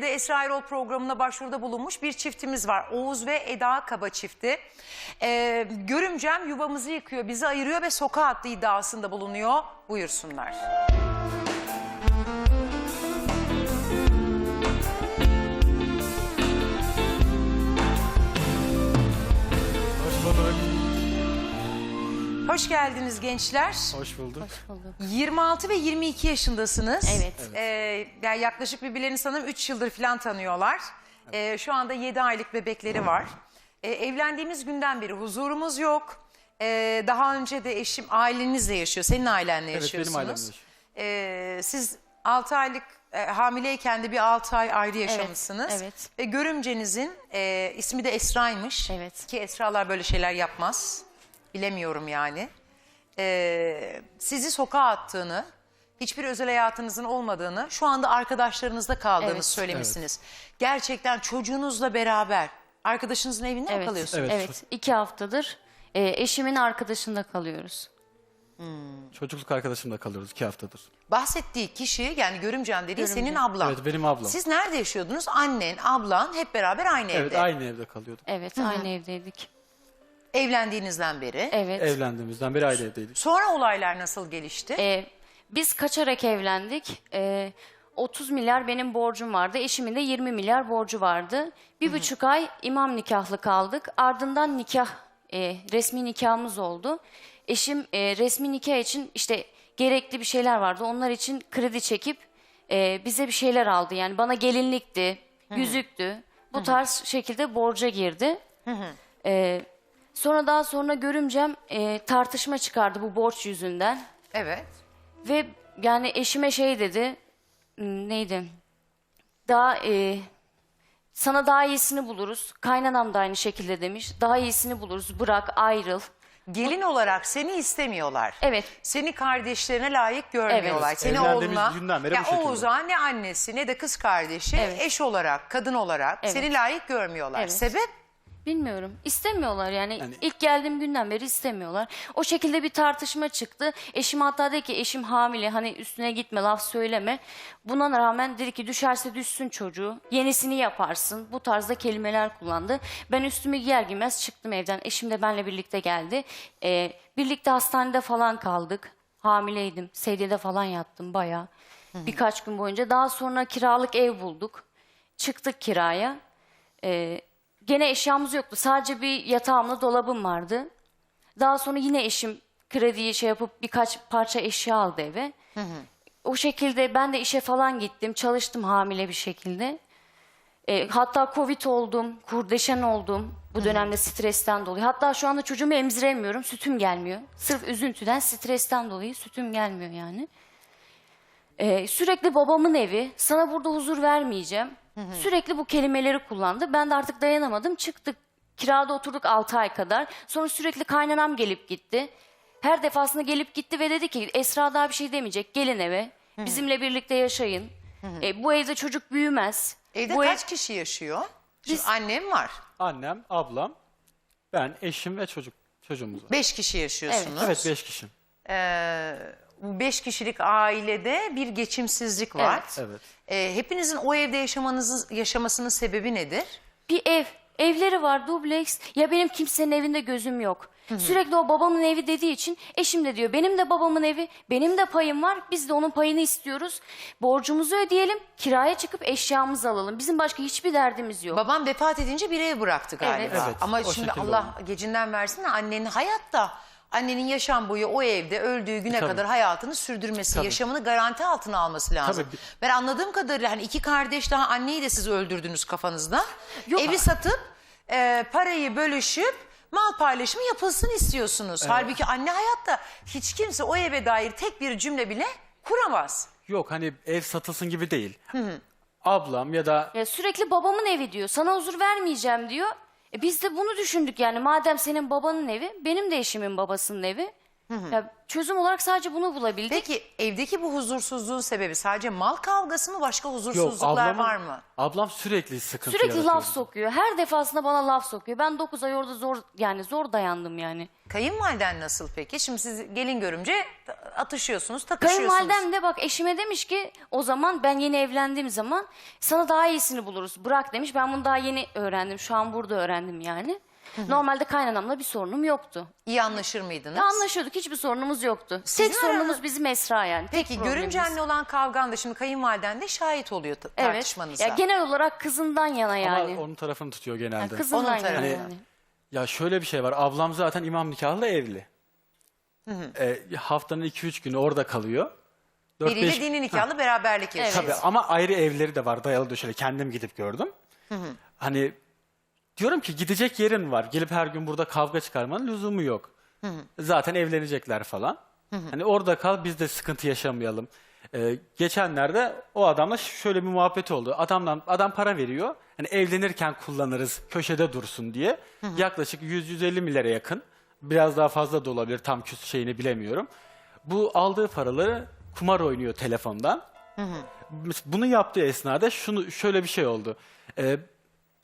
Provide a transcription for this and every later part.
önce de Esra Erol programına başvuruda bulunmuş bir çiftimiz var. Oğuz ve Eda Kaba çifti. Ee, görümcem yuvamızı yıkıyor, bizi ayırıyor ve sokağa attı iddiasında bulunuyor. Buyursunlar. Hoş geldiniz gençler. Hoş bulduk. 26 ve 22 yaşındasınız. Evet. Ee, yani yaklaşık birbirlerini sanırım 3 yıldır falan tanıyorlar. Ee, şu anda 7 aylık bebekleri var. Ee, evlendiğimiz günden beri huzurumuz yok. Ee, daha önce de eşim ailenizle yaşıyor. Senin ailenle Evet, yaşıyorsunuz. benim ailemle. Ee, siz 6 aylık e, hamileyken de bir 6 ay ayrı yaşamışsınız. evet. Ve görümcenizin e, ismi de Esra'ymış. Evet. Ki Esra'lar böyle şeyler yapmaz. Bilemiyorum yani. Ee, sizi sokağa attığını, hiçbir özel hayatınızın olmadığını, şu anda arkadaşlarınızla kaldığınızı Evet. söylemişsiniz. Gerçekten çocuğunuzla beraber arkadaşınızın evinde mi Evet. kalıyorsunuz? Evet. Evet. iki haftadır e, eşimin arkadaşında kalıyoruz. Çocukluk arkadaşımla kalıyoruz iki haftadır. Bahsettiği kişi yani görümcem dediği Görümce. senin ablan. Evet benim ablam. Siz nerede yaşıyordunuz? Annen, ablan hep beraber aynı Evet evde. aynı evde kalıyorduk. Evet aynı evdeydik. Evlendiğinizden beri. Evet. Evlendiğimizden beri aynı evdeydik. Sonra olaylar nasıl gelişti? E, biz kaçarak evlendik. E, 30 milyar benim borcum vardı. Eşimin de 20 milyar borcu vardı. Bir buçuk ay imam nikahlı kaldık. Ardından nikah, e, resmi nikahımız oldu. Eşim e, resmi nikah için işte gerekli bir şeyler vardı. Onlar için kredi çekip e, bize bir şeyler aldı. Yani bana gelinlikti, yüzüktü. Bu tarz şekilde borca girdi. E, sonra daha sonra görümcem e, tartışma çıkardı bu borç yüzünden. Evet. Ve yani eşime şey dedi. Neydi? Daha e, sana daha iyisini buluruz. Kaynanam da aynı şekilde demiş. Daha iyisini buluruz. Bırak, ayrıl. Gelin olarak seni istemiyorlar. Evet. Seni kardeşlerine layık görmüyorlar. Evet. Seni Evlendiğimiz oğluna, günden beri ya bu şekilde. Oğuz'a ne annesi ne de kız kardeşi Evet. eş olarak, kadın olarak Evet. seni layık görmüyorlar. Evet. Sebep? Bilmiyorum. İstemiyorlar yani. Yani- ilk geldiğim günden beri istemiyorlar. O şekilde bir tartışma çıktı. Eşim hatta dedi ki eşim hamile hani üstüne gitme laf söyleme. Buna rağmen dedi ki düşerse düşsün çocuğu. Yenisini yaparsın. Bu tarzda kelimeler kullandı. Ben üstümü giyer giymez çıktım evden. Eşim de benimle birlikte geldi. Ee, birlikte hastanede falan kaldık. Hamileydim. Sedyede falan yattım bayağı. Birkaç gün boyunca. Daha sonra kiralık ev bulduk. Çıktık kiraya. Ee, gene eşyamız yoktu. Sadece bir yatağımla dolabım vardı. Daha sonra yine eşim krediyi şey yapıp birkaç parça eşya aldı eve. O şekilde ben de işe falan gittim. Çalıştım hamile bir şekilde. Ee, hatta Covid oldum, kurdeşen oldum. Bu dönemde stresten dolayı. Hatta şu anda çocuğumu emziremiyorum. Sütüm gelmiyor. Sırf üzüntüden, stresten dolayı sütüm gelmiyor yani. Ee, sürekli babamın evi, sana burada huzur vermeyeceğim. Sürekli bu kelimeleri kullandı. Ben de artık dayanamadım. Çıktık. Kirada oturduk 6 ay kadar. Sonra sürekli kaynanam gelip gitti. Her defasında gelip gitti ve dedi ki Esra daha bir şey demeyecek. Gelin eve. Bizimle birlikte yaşayın. E, bu evde çocuk büyümez. Evde bu ev- kaç kişi yaşıyor? Şimdi Biz- annem var. Annem, ablam, ben, eşim ve çocuk. Çocuğumuz var. Beş kişi yaşıyorsunuz. Evet beş kişi. Ee, bu beş kişilik ailede bir geçimsizlik var. Evet. Evet. Ee, hepinizin o evde yaşamanızın yaşamasının sebebi nedir? Bir ev. Evleri var dubleks. Ya benim kimsenin evinde gözüm yok. Sürekli o babamın evi dediği için eşim de diyor benim de babamın evi, benim de payım var. Biz de onun payını istiyoruz. Borcumuzu ödeyelim, kiraya çıkıp eşyamızı alalım. Bizim başka hiçbir derdimiz yok. Babam vefat edince bir ev bıraktı galiba. Evet. Evet, Ama o şimdi şekilde Allah gecinden versin de annenin hayatta annenin yaşam boyu o evde öldüğü güne Tabii. kadar hayatını sürdürmesi, Tabii. yaşamını garanti altına alması lazım. Tabii. Ben anladığım kadarıyla hani iki kardeş daha anneyi de siz öldürdünüz kafanızda. Yok. Evi satıp e, parayı bölüşüp mal paylaşımı yapılsın istiyorsunuz. Halbuki anne hayatta hiç kimse o eve dair tek bir cümle bile kuramaz. Yok hani ev satılsın gibi değil. Ablam ya da Ya sürekli babamın evi diyor. Sana huzur vermeyeceğim diyor. E biz de bunu düşündük yani. Madem senin babanın evi, benim de eşimin babasının evi. Ya çözüm olarak sadece bunu bulabildik. Peki evdeki bu huzursuzluğun sebebi sadece mal kavgası mı başka Yok huzursuzluklar ablamın, var mı? ablam sürekli sıkıntı Sürekli yaratıyor. laf sokuyor. Her defasında bana laf sokuyor. Ben 9 ay orada zor yani zor dayandım yani. Kayınvaliden nasıl peki? Şimdi siz gelin görümce atışıyorsunuz, takışıyorsunuz. Kayınvalidem de bak eşime demiş ki o zaman ben yeni evlendiğim zaman sana daha iyisini buluruz. Bırak demiş. Ben bunu daha yeni öğrendim. Şu an burada öğrendim yani. Normalde kaynanamla bir sorunum yoktu. İyi anlaşır mıydınız? Anlaşıyorduk. Hiçbir sorunumuz yoktu. Sizin Tek sorunumuz aranız- bizim Esra yani. Tek Peki problemimiz. görümcenle olan kavgan da şimdi kayınvaliden de şahit oluyor ta- Evet. tartışmanıza. Ya genel olarak kızından yana yani. Ama onun tarafını tutuyor genelde. Yani kızından Onun yana tarafı. yani. Ya şöyle bir şey var. Ablam zaten imam nikahlı evli. Ee, haftanın 2-3 günü orada kalıyor. Dört, Biriyle beş- dini nikahlı beraberlik yaşıyor. Tabii ama ayrı evleri de var dayalı döşeli. Kendim gidip gördüm. Hani diyorum ki gidecek yerin var. Gelip her gün burada kavga çıkarmanın lüzumu yok. Zaten evlenecekler falan. Hani orada kal biz de sıkıntı yaşamayalım. Ee, geçenlerde o adamla şöyle bir muhabbet oldu. Adamdan adam para veriyor. Hani evlenirken kullanırız köşede dursun diye. Yaklaşık 100-150 milyara yakın. Biraz daha fazla da olabilir tam küs şeyini bilemiyorum. Bu aldığı paraları kumar oynuyor telefondan. Mes- Bunu yaptığı esnada şunu şöyle bir şey oldu. Ee,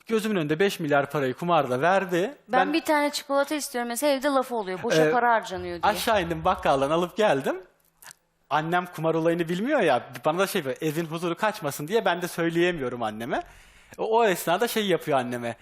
gözümün önünde 5 milyar parayı kumarda verdi. Ben, bir tane çikolata istiyorum mesela evde lafı oluyor. Boşa Ee, para harcanıyor diye. aşağı indim bakkaldan alıp geldim. Annem kumar olayını bilmiyor ya. Bana da şey evin huzuru kaçmasın diye ben de söyleyemiyorum anneme. O, o esnada şey yapıyor anneme.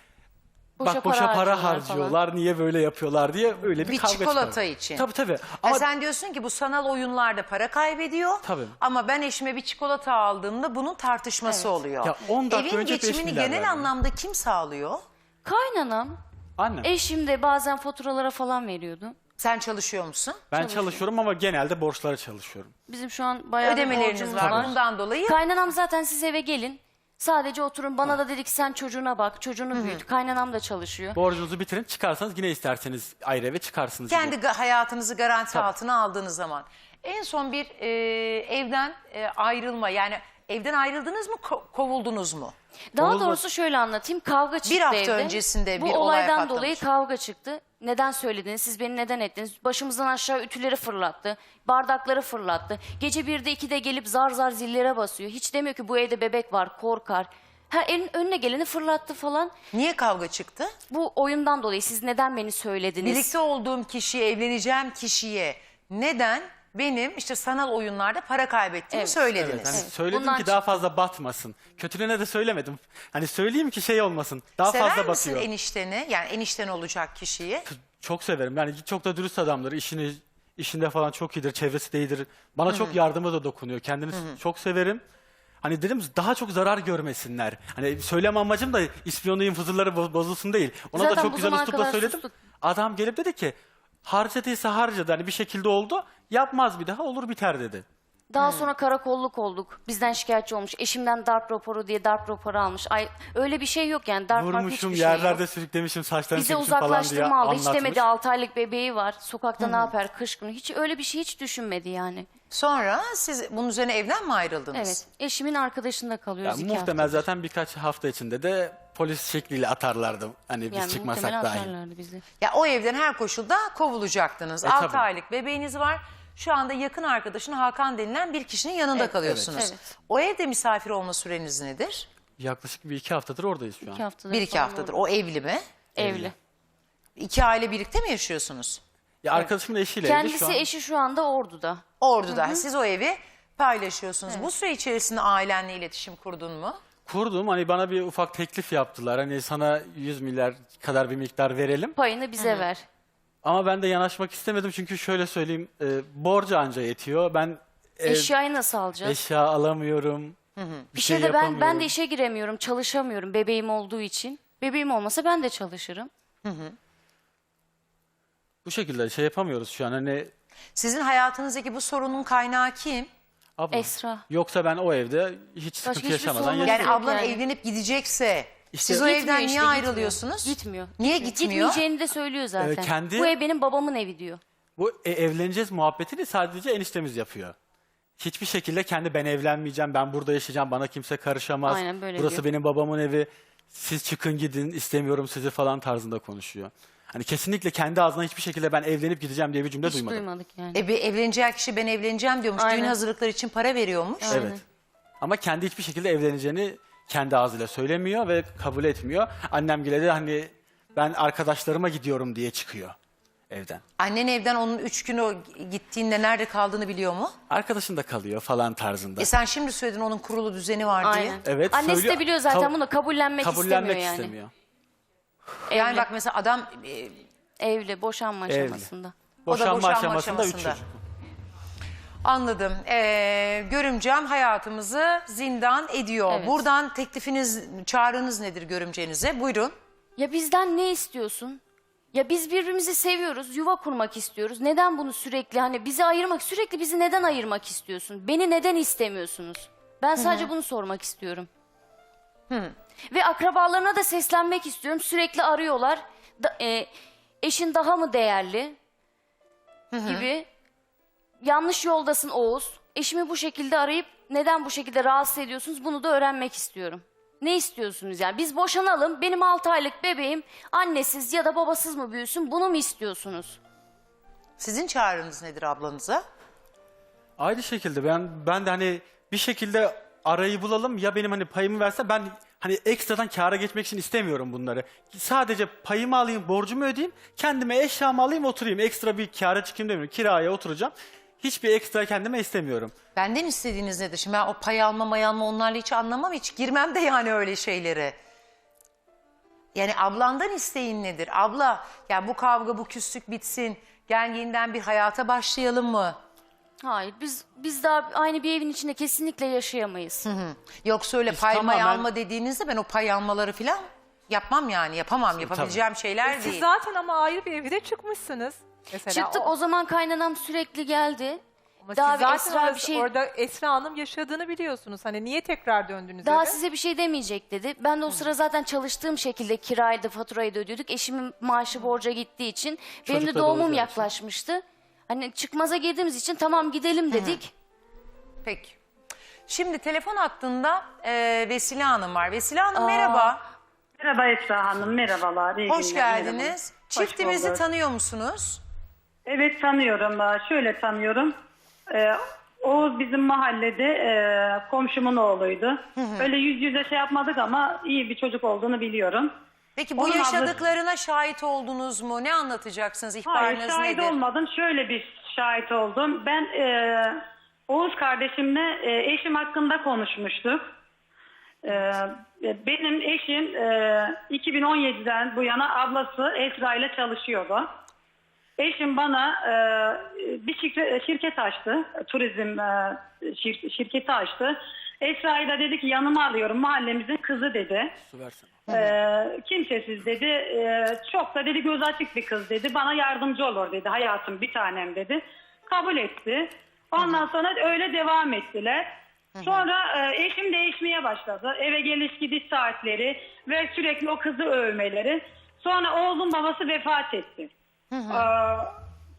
Boşa Bak boşa para para, harcıyorlar harcıyorlar. Niye böyle yapıyorlar diye öyle bir, Bir kavga çikolata çıkardı. için. Tabii tabii. Ha, Ama sen diyorsun ki bu sanal oyunlarda para kaybediyor. Tabii. Ama ben eşime bir çikolata aldığımda bunun tartışması oluyor. Ya 10 dakika Evin önce geçimini genel verdim. anlamda kim sağlıyor? Kaynanam annem. eşim de bazen faturalara falan veriyordu. Sen çalışıyor musun? ben çalışıyorum ama genelde borçlara çalışıyorum. Bizim şu an bayağı bir Ödemeleriniz borcumuz var. Bundan dolayı Kaynanam zaten siz eve gelin. Sadece oturun bana da dedik sen çocuğuna bak çocuğunu büyüt. Kaynanam da çalışıyor. Borcunuzu bitirin çıkarsanız yine isterseniz ayrı eve çıkarsınız. kendi gibi. ga- hayatınızı garanti altına aldığınız zaman. En son bir e, evden e, ayrılma yani evden ayrıldınız mı ko- kovuldunuz mu? Daha Olmaz. doğrusu şöyle anlatayım. Kavga çıktı Bir hafta evde. öncesinde Bu bir olay olaydan patlamış. dolayı kavga çıktı. Neden söylediniz? Siz beni neden ettiniz? Başımızdan aşağı ütüleri fırlattı. Bardakları fırlattı. Gece birde ikide gelip zar zar zillere basıyor. Hiç demiyor ki bu evde bebek var korkar. Ha elin önüne geleni fırlattı falan. Niye kavga çıktı? Bu oyundan dolayı siz neden beni söylediniz? Birlikte olduğum kişiye, evleneceğim kişiye neden benim işte sanal oyunlarda para kaybettiğimi Evet. söylediniz. Evet, hani Evet. söyledim Bundan ki daha fazla batmasın. Kötülüğüne de söylemedim. Hani söyleyeyim ki şey olmasın. Daha Sever fazla misin batıyor. enişteni? Yani enişten olacak kişiyi. Çok severim. Yani çok da dürüst adamdır. İşini işinde falan çok iyidir. Çevresi de iyidir. Bana çok yardımı da dokunuyor. Kendini çok severim. Hani dedim daha çok zarar görmesinler. Hani söyleme amacım da ispiyonlayayım fızırları bo- bozulsun değil. Ona Zaten da bu çok güzel zamana üslupla kadar söyledim. sustuk. Adam gelip dedi ki harcadıysa harcadı. Hani bir şekilde oldu. Yapmaz bir daha olur biter dedi. Daha sonra karakolluk olduk. Bizden şikayetçi olmuş. Eşimden darp raporu diye darp raporu almış. Ay öyle bir şey yok yani. Darp var Vurmuşum hiçbir şey yok. yerlerde sürüklemişim saçlarını Bize çekmişim falan diye uzaklaştırma aldı. Hiç anlatmış. demedi 6 aylık bebeği var. Sokakta ne yapar kış günü. Hiç öyle bir şey hiç düşünmedi yani. Sonra siz bunun üzerine evden mi ayrıldınız? Evet. Eşimin arkadaşında kalıyoruz iki muhtemel hafta. zaten birkaç hafta içinde de polis şekliyle atarlardı. Hani biz Yani çıkmasak muhtemelen dahi. atarlardı bizi. Ya o evden her koşulda kovulacaktınız. E, 6 tabii. aylık bebeğiniz var. Şu anda yakın arkadaşın Hakan denilen bir kişinin yanında Evet, kalıyorsunuz. evet. Evet. O evde misafir olma süreniz nedir? Yaklaşık bir iki haftadır oradayız şu an. İki haftadır Bir iki falan haftadır. oldu. O evli mi? Evli. İki aile birlikte mi yaşıyorsunuz? Ya arkadaşımın eşiyle evli Kendisi şu an. eşi şu anda Ordu'da. Ordu'da. Siz o evi paylaşıyorsunuz. Bu süre içerisinde ailenle iletişim kurdun mu? Kurdum hani bana bir ufak teklif yaptılar. Hani sana 100 milyar kadar bir miktar verelim. Payını bize ver. Ama ben de yanaşmak istemedim çünkü şöyle söyleyeyim. E, borcu anca yetiyor. Ben e, Eşyayı nasıl alacağız? eşya alamıyorum. Bir, bir şey, de ben ben yapamıyorum. de işe giremiyorum, çalışamıyorum bebeğim olduğu için. Bebeğim olmasa ben de çalışırım. Bu şekilde şey yapamıyoruz şu an. Hani Sizin hayatınızdaki bu sorunun kaynağı kim? Abla, Esra. Yoksa ben o evde hiç sıkıntı hiçbir yaşamadan yaşıyorum. Yani ablan yani. evlenip gidecekse İşte- siz o Gitmiyor evden işte, niye gitmiyor. ayrılıyorsunuz? Gitmiyor. Niye gitmiyor? Gitmeyeceğini de söylüyor zaten. Ee, kendi- Bu ev benim babamın evi diyor. Bu e, evleneceğiz muhabbetini sadece eniştemiz yapıyor. Hiçbir şekilde kendi ben evlenmeyeceğim, ben burada yaşayacağım, bana kimse karışamaz. Aynen böyle Burası diyor. benim babamın evi. Siz çıkın gidin, istemiyorum sizi falan tarzında konuşuyor. Hani kesinlikle kendi ağzından hiçbir şekilde ben evlenip gideceğim diye bir cümle Hiç duymadım. duymadık yani. E bir evleneceği kişi ben evleneceğim diyormuş. Düğün Aynen. hazırlıkları için para veriyormuş. Evet. Ama kendi hiçbir şekilde evleneceğini kendi ağzıyla söylemiyor ve kabul etmiyor. Annem gile de hani ben arkadaşlarıma gidiyorum diye çıkıyor evden. Annen evden onun üç gün o gittiğinde nerede kaldığını biliyor mu? Arkadaşında kalıyor falan tarzında. E sen şimdi söyledin onun kurulu düzeni var diye. Aynen. Evet, Annesi söylüyor. de biliyor zaten Kab- bunu kabullenmek, Kabullenmek istemiyor yani. istemiyor. Yani Evli, bak mesela adam e, evli, boşanma Evli. aşamasında. Boşanma, boşanma aşamasında üç aşamasında. çocuk. anladım. E, görümcem hayatımızı zindan ediyor. Evet. Buradan teklifiniz, çağrınız nedir görümcenize? Buyurun. Ya bizden ne istiyorsun? Ya biz birbirimizi seviyoruz, yuva kurmak istiyoruz. Neden bunu sürekli hani bizi ayırmak, sürekli bizi neden ayırmak istiyorsun? Beni neden istemiyorsunuz? Ben sadece bunu sormak istiyorum. Ve akrabalarına da seslenmek istiyorum. Sürekli arıyorlar. Da- e, eşin daha mı değerli? Gibi. Yanlış yoldasın Oğuz. Eşimi bu şekilde arayıp neden bu şekilde rahatsız ediyorsunuz bunu da öğrenmek istiyorum. Ne istiyorsunuz yani? Biz boşanalım, benim 6 aylık bebeğim annesiz ya da babasız mı büyüsün bunu mu istiyorsunuz? Sizin çağrınız nedir ablanıza? Aynı şekilde ben ben de hani bir şekilde arayı bulalım ya benim hani payımı verse ben hani ekstradan kâra geçmek için istemiyorum bunları. Sadece payımı alayım, borcumu ödeyeyim, kendime eşyamı alayım, oturayım. Ekstra bir kâra çıkayım demiyorum. Kiraya oturacağım. Hiçbir ekstra kendime istemiyorum. Benden istediğiniz nedir? Şimdi ben o pay alma may alma onlarla hiç anlamam. Hiç girmem de yani öyle şeylere. Yani ablandan isteğin nedir? Abla ya bu kavga bu küslük bitsin. Gel yeniden bir hayata başlayalım mı? Hayır biz biz daha aynı bir evin içinde kesinlikle yaşayamayız. Yoksa öyle Biz pay may tamamen- alma dediğinizde ben o pay almaları falan yapmam yani yapamam. Yapabileceğim şeyler Siz değil. zaten ama ayrı bir evde çıkmışsınız. Mesela Çıktık o, zaman kaynanam sürekli geldi. Ama daha siz bir zaten Esra bir şey orada Esra Hanım yaşadığını biliyorsunuz. Hani niye tekrar döndünüz Daha eve? size bir şey demeyecek dedi. Ben de o sıra zaten çalıştığım şekilde kiraydı, faturayı da ödüyorduk. Eşimin maaşı borca gittiği için benim de Çocuk da doğumum doğacağı için. yaklaşmıştı. Hani çıkmaza girdiğimiz için tamam gidelim dedik. Peki. Şimdi telefon hattında e, Vesile Hanım var. Vesile Hanım merhaba. Merhaba Esra Hanım, merhabalar. iyi Hoş günler, geldiniz. merhaba. Hoş Çiftimizi bulduk. tanıyor musunuz? Evet tanıyorum, Aa, şöyle tanıyorum. Ee, o bizim mahallede e, komşumun oğluydu. Öyle yüz yüze şey yapmadık ama iyi bir çocuk olduğunu biliyorum. Peki bu Onun yaşadıklarına şahit oldunuz mu? Ne anlatacaksınız? Hayır İhbarınız şahit nedir? olmadım. Şöyle bir şahit oldum. Ben e, Oğuz kardeşimle e, eşim hakkında konuşmuştuk. E, benim eşim e, 2017'den bu yana ablası Esra ile çalışıyordu. Eşim bana e, bir şirket, şirket açtı. Turizm e, şir- şirketi açtı. Esra'yı da dedi ki yanıma alıyorum mahallemizin kızı dedi. Su versene. Ee, kimsesiz dedi. Ee, çok da dedi göz açık bir kız dedi. Bana yardımcı olur dedi. Hayatım bir tanem dedi. Kabul etti. Ondan sonra öyle devam ettiler. Sonra e, eşim değişmeye başladı. Eve geliş gidiş saatleri ve sürekli o kızı övmeleri. Sonra oğlum babası vefat etti. Ee,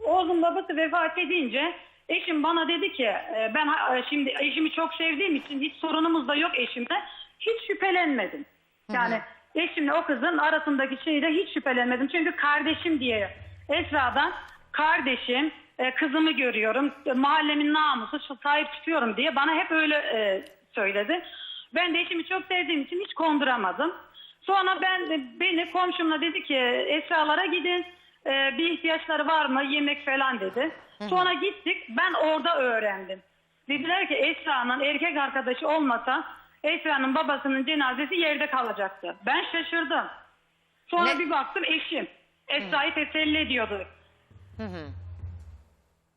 oğlum babası vefat edince eşim bana dedi ki e, ben ha- şimdi eşimi çok sevdiğim için hiç sorunumuz da yok eşimle. Hiç şüphelenmedim. Yani eşimle o kızın arasındaki şeyde hiç şüphelenmedim. Çünkü kardeşim diye Esra'dan kardeşim e, kızımı görüyorum e, mahallemin namusu sahip çıkıyorum diye bana hep öyle e, söyledi. Ben de eşimi çok sevdiğim için hiç konduramadım. Sonra ben beni komşumla dedi ki Esra'lara gidin e, bir ihtiyaçları var mı yemek falan dedi. Sonra gittik ben orada öğrendim. Dediler ki Esra'nın erkek arkadaşı olmasa Esra'nın babasının cenazesi yerde kalacaktı. Ben şaşırdım. Sonra Ne? bir baktım eşim. Esra'yı teselli ediyordu.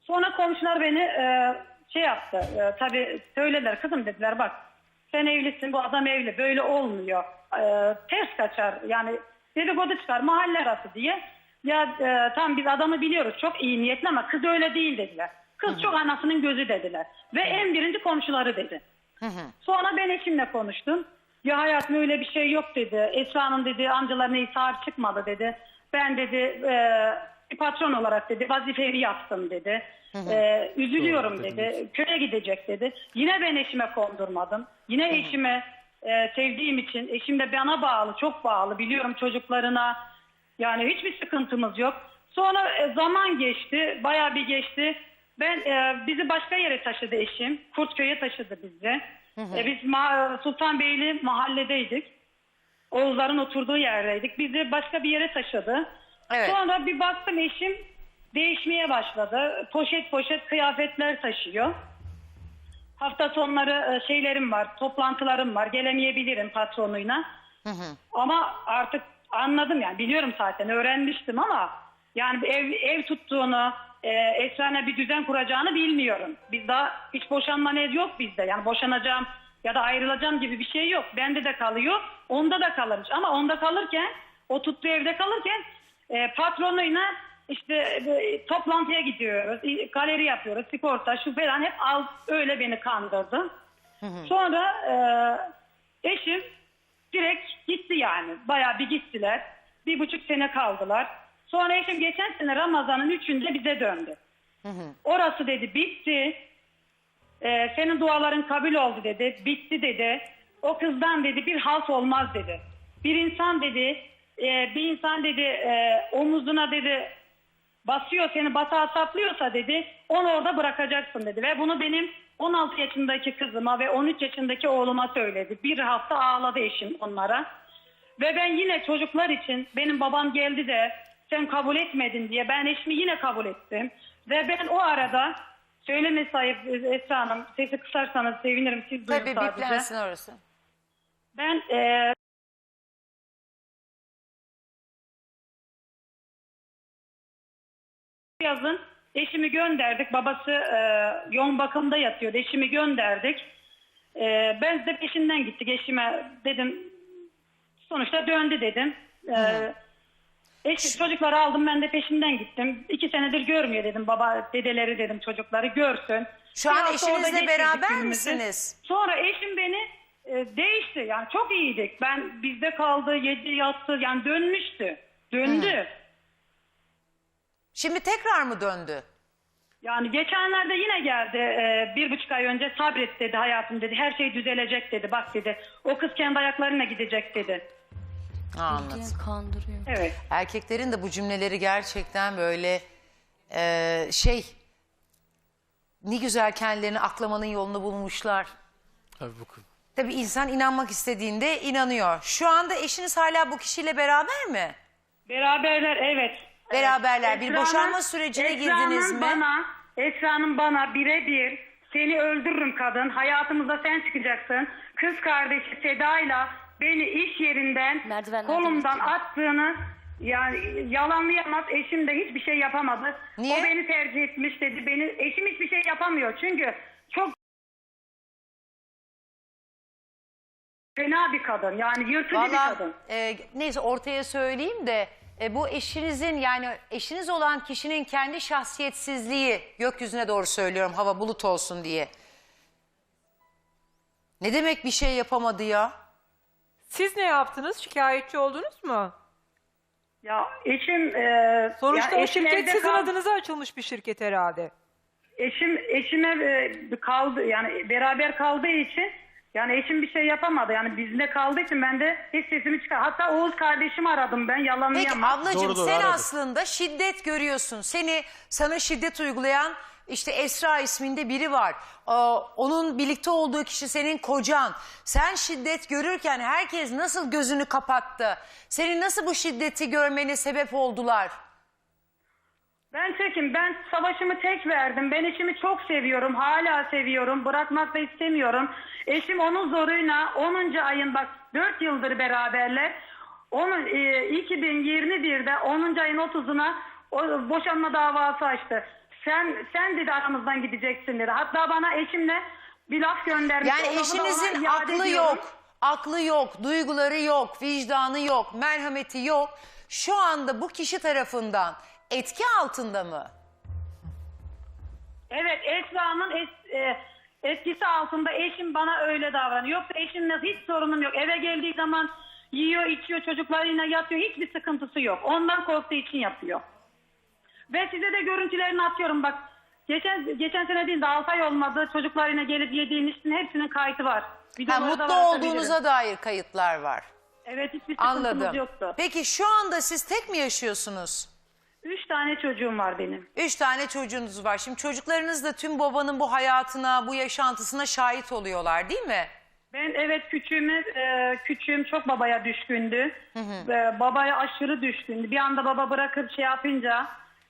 Sonra komşular beni e, şey yaptı. E, tabii söylediler kızım dediler bak sen evlisin bu adam evli böyle olmuyor. E, ters kaçar yani dedikodu çıkar mahalle arası diye. Ya e, tam biz adamı biliyoruz çok iyi niyetli ama kız öyle değil dediler. Kız çok anasının gözü dediler. Ve en birinci komşuları dedi. Sonra ben eşimle konuştum. Ya hayatım öyle bir şey yok dedi. Esra'nın dedi amcalarına sahip çıkmadı dedi. Ben dedi e, bir patron olarak dedi vazifemi yaptım dedi. E, üzülüyorum Doğru dedi. dediniz. Köye gidecek dedi. Yine ben eşime kondurmadım. Yine eşime e, sevdiğim için eşim de bana bağlı çok bağlı biliyorum çocuklarına. Yani hiçbir sıkıntımız yok. Sonra e, zaman geçti, bayağı bir geçti. Ben e, bizi başka yere taşıdı eşim. Kurtköy'e taşıdı bizi. E, biz Ma- Sultanbeyli mahalledeydik. Oğuzların oturduğu yerdeydik. Bizi başka bir yere taşıdı. Evet. Sonra bir baktım eşim değişmeye başladı. Poşet poşet kıyafetler taşıyor. Hafta sonları e, şeylerim var, toplantılarım var. Gelemeyebilirim patronuyla. Ama artık anladım yani biliyorum zaten öğrenmiştim ama yani ev ev tuttuğunu, e, Esra'na bir düzen kuracağını bilmiyorum. Biz daha hiç boşanma ne yok bizde. Yani boşanacağım ya da ayrılacağım gibi bir şey yok. Bende de kalıyor, onda da kalırmış. Ama onda kalırken, o tuttuğu evde kalırken e, patronuyla işte e, toplantıya gidiyoruz, galeri yapıyoruz, sigorta şu falan hep al, öyle beni kandırdı. Sonra e, eşim direkt gitti yani. Bayağı bir gittiler. Bir buçuk sene kaldılar. Sonra eşim geçen sene Ramazan'ın üçünde bize döndü. Orası dedi bitti. Ee, senin duaların kabul oldu dedi. Bitti dedi. O kızdan dedi bir halt olmaz dedi. Bir insan dedi e, bir insan dedi e, omuzuna dedi basıyor seni batağa saplıyorsa dedi onu orada bırakacaksın dedi. Ve bunu benim 16 yaşındaki kızıma ve 13 yaşındaki oğluma söyledi. Bir hafta ağladı eşim onlara. Ve ben yine çocuklar için benim babam geldi de sen kabul etmedin diye ben eşimi yine kabul ettim. Ve ben o arada söyleme sahip Esra Hanım sesi kısarsanız sevinirim siz duyun Tabii sadece. biplensin orası. Ben e, yazın eşimi gönderdik. Babası e, yoğun bakımda yatıyordu. Eşimi gönderdik. E, ben de peşinden gittik. Eşime dedim sonuçta döndü dedim. E, eş, çocukları aldım ben de peşinden gittim. İki senedir görmüyor dedim. Baba dedeleri dedim çocukları görsün. Şu an orada eşinizle beraber günümüzü. misiniz? Sonra eşim beni e, değişti. Yani çok iyiydik. Ben bizde kaldı, yedi yattı. Yani dönmüştü. Döndü. Şimdi tekrar mı döndü? Yani geçenlerde yine geldi. e, bir buçuk ay önce sabret dedi hayatım dedi. Her şey düzelecek dedi. Bak dedi. O kız kendi ayaklarına gidecek dedi. Ha, anladım. Kandırıyor. Evet. Erkeklerin de bu cümleleri gerçekten böyle e, şey ne güzel kendilerini aklamanın yolunu bulmuşlar. Tabii bu kız. Tabii insan inanmak istediğinde inanıyor. Şu anda eşiniz hala bu kişiyle beraber mi? Beraberler evet. Beraberler. Bir Esra'nın- boşanma sürecine Esra'nın girdiniz mi? Bana, Esra'nın bana birebir seni öldürürüm kadın. Hayatımıza sen çıkacaksın. Kız kardeşi Seda'yla beni iş yerinden Merdivenlerden kolumdan attığını yani yalanlayamaz. Eşim de hiçbir şey yapamadı. Niye? O beni tercih etmiş dedi. Beni eşim hiçbir şey yapamıyor. Çünkü çok fena bir kadın. Yani yırtıcı bir Valla kadın. e, neyse ortaya söyleyeyim de e, bu eşinizin yani eşiniz olan kişinin kendi şahsiyetsizliği gökyüzüne doğru söylüyorum hava bulut olsun diye. Ne demek bir şey yapamadı ya? Siz ne yaptınız? Şikayetçi oldunuz mu? Ya eşim e, Sonuçta ya o eşim şirket evde sizin kal- adınıza açılmış bir şirket herhalde. Eşim eşime e, kaldı yani beraber kaldığı için yani eşim bir şey yapamadı. Yani bizde kaldığı için ben de hiç sesimi çıkar. Hatta Oğuz kardeşimi aradım ben Peki yalanlayamam. ablacığım Doğru, doğru, sen aradım. aslında şiddet görüyorsun. Seni sana şiddet uygulayan işte Esra isminde biri var. Ee, onun birlikte olduğu kişi senin kocan. Sen şiddet görürken herkes nasıl gözünü kapattı? Senin nasıl bu şiddeti görmene sebep oldular? Ben çekim ben savaşımı tek verdim. Ben eşimi çok seviyorum. Hala seviyorum. Bırakmak da istemiyorum. Eşim onun zoruyla 10. ayın bak 4 yıldır beraberler. Onun e, 2021'de 10. ayın 30'una o boşanma davası açtı. Sen sen dedi aramızdan gideceksin dedi. Hatta bana eşimle bir laf göndermiş. Yani O lafı da ona eşinizin iade aklı ediyorum. yok. Aklı yok, duyguları yok, vicdanı yok, merhameti yok. Şu anda bu kişi tarafından etki altında mı? Evet Esra'nın es- e, etkisi altında eşim bana öyle davranıyor. Yoksa eşimle hiç sorunum yok. Eve geldiği zaman yiyor, içiyor, çocuklarıyla yatıyor. Hiçbir sıkıntısı yok. Ondan korktuğu için yapıyor. Ve size de görüntülerini atıyorum bak. Geçen geçen sene değil de 6 ay olmadı. Çocuklarıyla gelip yediğin içtiğin hepsinin kaydı var. Ha, Videoları da mutlu var, atabilirim. olduğunuza dair kayıtlar var. Evet hiçbir sıkıntımız Anladım. yoktu. Peki şu anda siz tek mi yaşıyorsunuz? Üç tane çocuğum var benim. Üç tane çocuğunuz var. Şimdi çocuklarınız da tüm babanın bu hayatına, bu yaşantısına şahit oluyorlar değil mi? Ben evet küçüğümü, e, küçüğüm çok babaya düşkündü. E, babaya aşırı düşkündü. Bir anda baba bırakıp şey yapınca,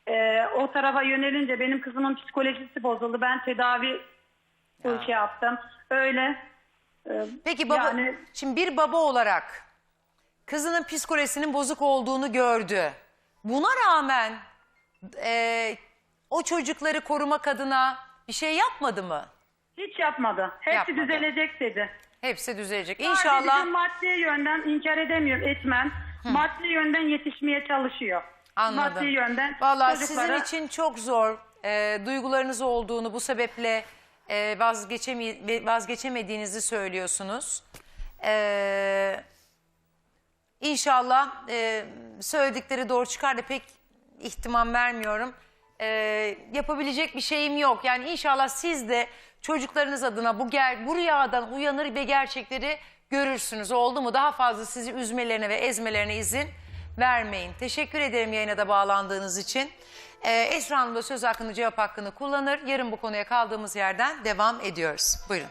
e, o tarafa yönelince benim kızımın psikolojisi bozuldu. Ben tedavi bu şey yaptım. Öyle. e, Peki baba, Yani şimdi bir baba olarak kızının psikolojisinin bozuk olduğunu gördü. Buna rağmen e, o çocukları korumak adına bir şey yapmadı mı? hiç yapmadı. Hepsi Yapmadı. düzelecek dedi. Hepsi düzelecek. İnşallah. maddi yönden inkar edemiyorum etmem. Maddi yönden yetişmeye çalışıyor. Anladım. Maddi yönden Vallahi çocuklara- sizin için çok zor e, duygularınız olduğunu bu sebeple e, vazgeçemi- vazgeçemediğinizi söylüyorsunuz. E, inşallah e, söyledikleri doğru çıkar da pek ihtimam vermiyorum. E, yapabilecek bir şeyim yok. Yani inşallah siz de çocuklarınız adına bu, ger bu rüyadan uyanır ve gerçekleri görürsünüz. Oldu mu? Daha fazla sizi üzmelerine ve ezmelerine izin vermeyin. Teşekkür ederim yayına da bağlandığınız için. Ee, Esra Hanım da söz hakkını cevap hakkını kullanır. Yarın bu konuya kaldığımız yerden devam ediyoruz. Buyurun.